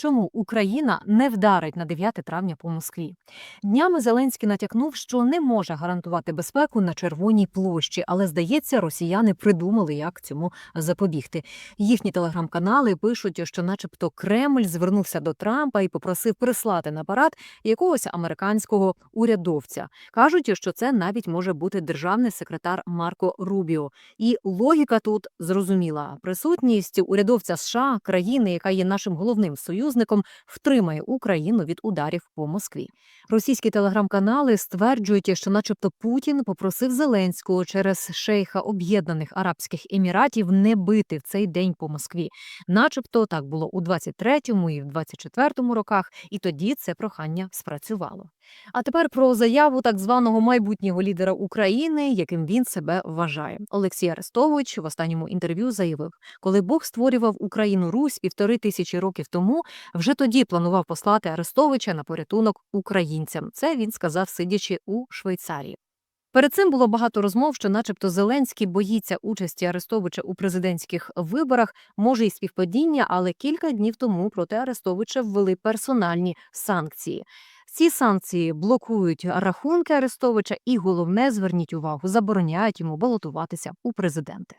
чому Україна не вдарить на 9 травня по Москві. Днями Зеленський натякнув, що не може гарантувати безпеку на Червоній площі, але здається, росіяни придумали, як цьому запобігти. Їхні телеграм-канали пишуть, що, начебто, Кремль звернувся до Трампа і попросив прислати на парад якогось американського урядовця. кажуть, що це навіть може бути державний секретар Марко Рубіо. І логіка тут зрозуміла: присутність урядовця США, країни, яка є нашим головним союзником, втримає Україну від ударів по Москві. Російські телеграм-канали стверджують, що, начебто, Путін попросив Зеленського через шейха Об'єднаних Арабських Еміратів не бити в цей день по Москві. Начебто так було у 23-му і в 24-му роках, і тоді це прохання спрацювало. А тепер про заяву так званого майбутнього лідера України, яким він себе вважає. Олексій Арестович в останньому інтерв'ю заявив, коли Бог створював Україну Русь півтори тисячі років тому, вже тоді планував послати Арестовича на порятунок українцям. Це він сказав, сидячи у Швейцарії. Перед цим було багато розмов, що, начебто, Зеленський боїться участі Арестовича у президентських виборах. Може, і співпадіння, але кілька днів тому проти Арестовича ввели персональні санкції. Ці санкції блокують рахунки Арестовича, і головне, зверніть увагу, забороняють йому балотуватися у президенти.